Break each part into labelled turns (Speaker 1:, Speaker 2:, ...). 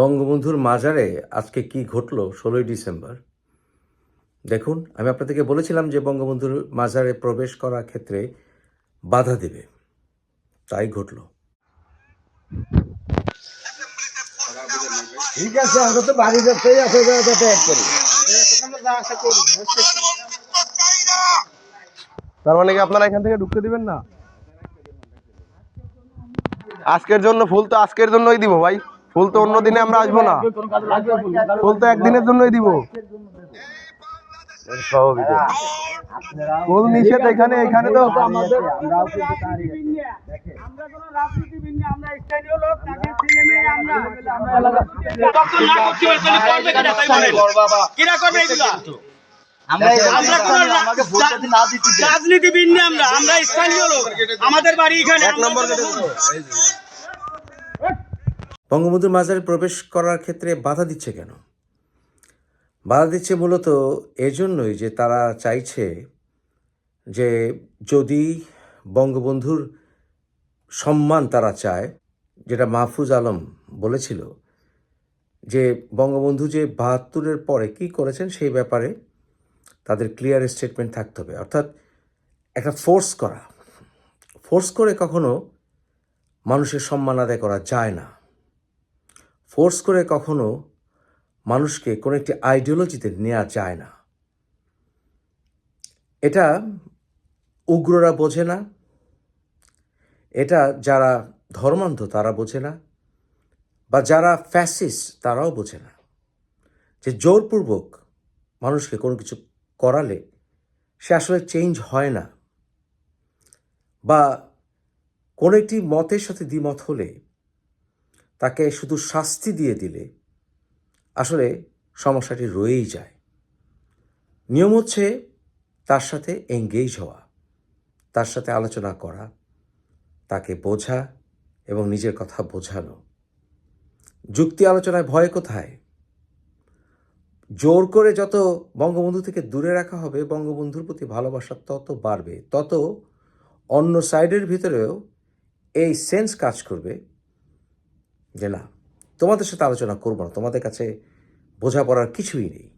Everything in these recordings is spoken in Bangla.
Speaker 1: বঙ্গবন্ধুর মাজারে আজকে কি ঘটলো ষোলোই ডিসেম্বর? দেখুন, আমি আপনাদেরকে বলেছিলাম যে বঙ্গবন্ধুর মাজারে প্রবেশ করার ক্ষেত্রে বাধা দেবে। তাই ঘটলো।
Speaker 2: ঠিক আছে, আমরা তো বাড়ি যাচ্ছেই আছে
Speaker 3: তার মানে কি আপনারা এখান থেকে ঢুকতে দিবেন না? আজকের জন্য ফুল তো আজকের জন্যই দিব ভাই। ফুল তো অন্য দিনে আমরা আসব না। ফুল তো একদিনের জন্যই দিব। ফুল নিষেধ এখানে এখানে তো
Speaker 4: রাজনীতিবিদ আমরা আমরা স্থানীয় লোক। আমাদের বাড়ি এখানে।
Speaker 3: এক নম্বর।
Speaker 1: বঙ্গবন্ধুর মাজারে প্রবেশ করার ক্ষেত্রে বাধা দিচ্ছে কেন? বাধা দিচ্ছে মূলত এজন্যই যে তারা চাইছে যে যদি বঙ্গবন্ধুর সম্মান তারা চায়, যেটা মাহফুজ আলম বলেছিল, যে বঙ্গবন্ধু যে বাহাত্তরের পরে কি করেছেন সেই ব্যাপারে তাদের ক্লিয়ার স্টেটমেন্ট থাকতে হবে। অর্থাৎ একটা ফোর্স করা। ফোর্স করে কখনো মানুষের সম্মান আদায় করা যায় না। ফোর্স করে কখনো মানুষকে কোনো একটি আইডিওলজিতে নেওয়া যায় না। এটা উগ্ররা বোঝে না। এটা যারা ধর্মান্ধ তারা বোঝে না। বা যারা ফ্যাসিস তারাও বোঝে না। যে জোরপূর্বক মানুষকে কোনো কিছু করালে সে আসলে চেঞ্জ হয় না। বা কোনো একটি মতের সাথে দ্বিমত হলে তাকে শুধু শাস্তি দিয়ে দিলে আসলে সমস্যাটি রয়েই যায়। নিয়ম হচ্ছে তার সাথে এঙ্গেজ হওয়া, তার সাথে আলোচনা করা, তাকে বোঝা এবং নিজের কথা বোঝানো। যুক্তি আলোচনায় ভয় কোথায়? জোর করে যত বঙ্গবন্ধু থেকে দূরে রাখা হবে, বঙ্গবন্ধুর প্রতি ভালোবাসা তত বাড়বে, তত অন্য সাইডের ভিতরেও এই সেন্স কাজ করবে যে না, তোমাদের সাথে আলোচনা করব না, তোমাদের কাছে বোঝাপড়ার কিছুই নেই।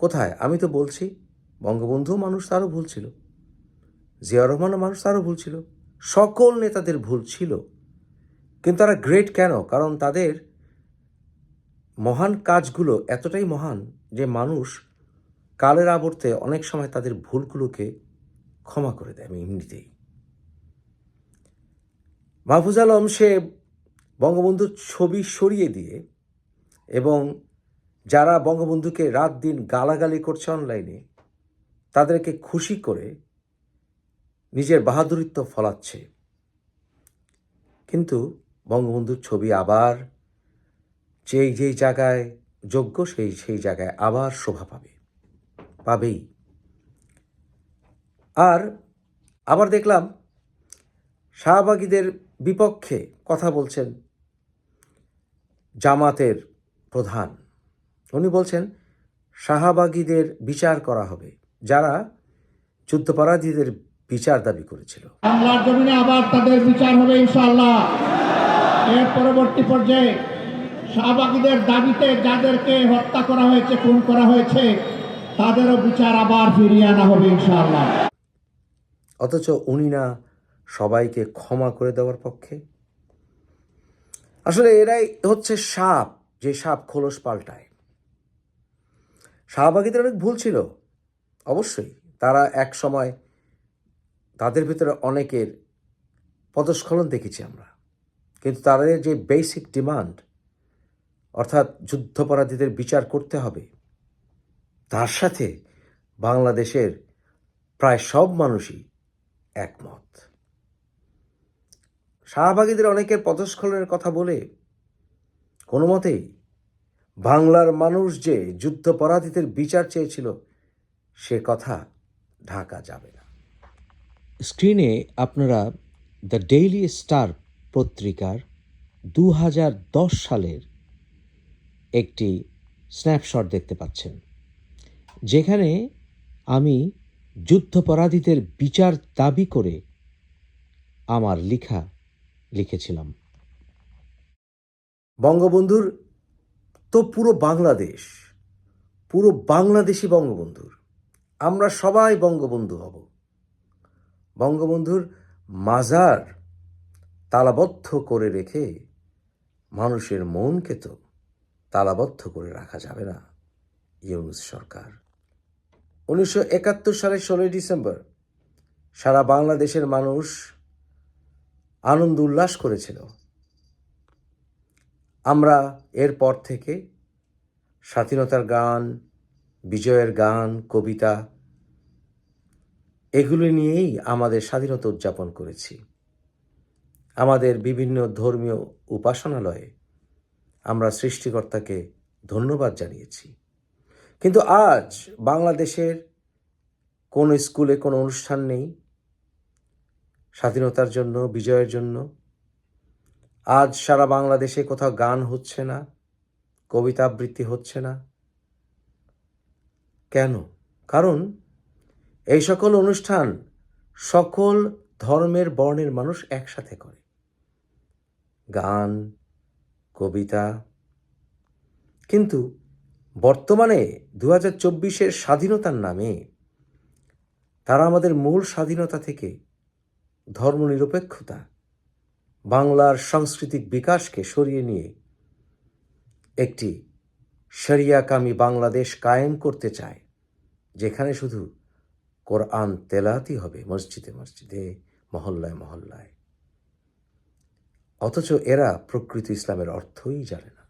Speaker 1: কোথায়? আমি তো বলছি, বঙ্গবন্ধু মানুষ তারও ভুল ছিল জিয়া রহমানও মানুষ তারও ভুল ছিল, সকল নেতাদের ভুল ছিল। কিন্তু তারা গ্রেট কেন? কারণ তাদের মহান কাজগুলো এতটাই মহান যে মানুষ কালের আবর্তে অনেক সময় তাদের ভুলগুলোকে ক্ষমা করে দেয়, আমি এমনিতেই। মাহফুজ আলম সে বঙ্গবন্ধুর ছবি সরিয়ে দিয়ে এবং যারা বঙ্গবন্ধুকে রাত দিন গালাগালি করছে অনলাইনে, তাদেরকে খুশি করে নিজের বাহাদুরিত্ব ফলাচ্ছে। কিন্তু বঙ্গবন্ধুর ছবি আবার যেই যেই জায়গায় যোগ্য, সেই সেই জায়গায় আবার শোভা পাবে, পাবেই। আর আবার দেখলাম শাহবাগীদের বিপক্ষে কথা বলছেন জামাতের প্রধান। উনি বলছেন শাহবাগীদের বিচার করা হবে। যারা যুদ্ধপরাধীদের বিচার দাবি করেছিল।
Speaker 5: বাংলার জমিনে আবার তাদের বিচার হবে ইনশাআল্লাহ। এর পরবর্তী পর্যায়ে শাহবাগীদের দাবিতে যাদেরকে হত্যা করা হয়েছে খুন করা হয়েছে তাদেরও বিচার আবার ফিরিয়ে আনা হবে ইনশাআল্লাহ।
Speaker 1: অথচ উনি না সবাইকে ক্ষমা করে দেওয়ার পক্ষে। আসলে এরাই হচ্ছে সাপ, যে সাপ খোলস পাল্টায়। শাহবাগীদের অনেক ভুল ছিল, অবশ্যই। তারা এক সময় তাদের ভিতরে অনেকের পদস্খলন দেখেছি আমরা। কিন্তু তাদের যে বেসিক ডিমান্ড অর্থাৎ যুদ্ধপরাধীদের বিচার করতে হবে, তার সাথে বাংলাদেশের প্রায় সব মানুষই একমত। শাহবাগীদের অনেকের পদস্খলনের কথা বলে কোনো মতেই বাংলার মানুষ যে যুদ্ধপরাধীদের বিচার চেয়েছিল, সে কথা ঢাকা যাবে না। স্ক্রিনে আপনারা দ্য ডেইলি স্টার পত্রিকার দু হাজার দশ সালের একটি স্ন্যাপশট দেখতে পাচ্ছেন, যেখানে আমি যুদ্ধপরাধীদের বিচার দাবি করে আমার লেখা লিখেছিলাম। বঙ্গবন্ধুর তো পুরো বাংলাদেশ, পুরো বাংলাদেশি বঙ্গবন্ধুর। আমরা সবাই বঙ্গবন্ধু হব। বঙ্গবন্ধুর মাজার তালাবদ্ধ করে রেখে মানুষের মনকে তো তালাবদ্ধ করে রাখা যাবে না ইউনুস সরকার। উনিশশো একাত্তর সালের ষোলোই ডিসেম্বর সারা বাংলাদেশের মানুষ আনন্দ উল্লাস করেছিল। আমরা এরপর থেকে স্বাধীনতার গান, বিজয়ের গান, কবিতা এগুলো নিয়েই আমাদের স্বাধীনতা উদযাপন করেছি। আমাদের বিভিন্ন ধর্মীয় উপাসনালয়ে আমরা সৃষ্টিকর্তাকে ধন্যবাদ জানিয়েছি। কিন্তু আজ বাংলাদেশের কোনো স্কুলে কোনো অনুষ্ঠান নেই স্বাধীনতার জন্য, বিজয়ের জন্য। আজ সারা বাংলাদেশে কোথাও গান হচ্ছে না কবিতা আবৃত্তি হচ্ছে না। কেন? কারণ এই সকল অনুষ্ঠান সকল ধর্মের বর্ণের মানুষ একসাথে করে। গান, কবিতা। কিন্তু বর্তমানে দু হাজার চব্বিশের স্বাধীনতার নামে তারা আমাদের মূল স্বাধীনতা থেকে ধর্মনিরপেক্ষতা, বাংলার সাংস্কৃতিক বিকাশকে সরিয়ে নিয়ে একটি শরিয়াকামী বাংলাদেশ কায়েম করতে চায়, যেখানে শুধু কোরআন তেলাতি হবে মসজিদে মসজিদে, মহল্লায় মহল্লায়। অথচ এরা প্রকৃত ইসলামের অর্থই জানে না।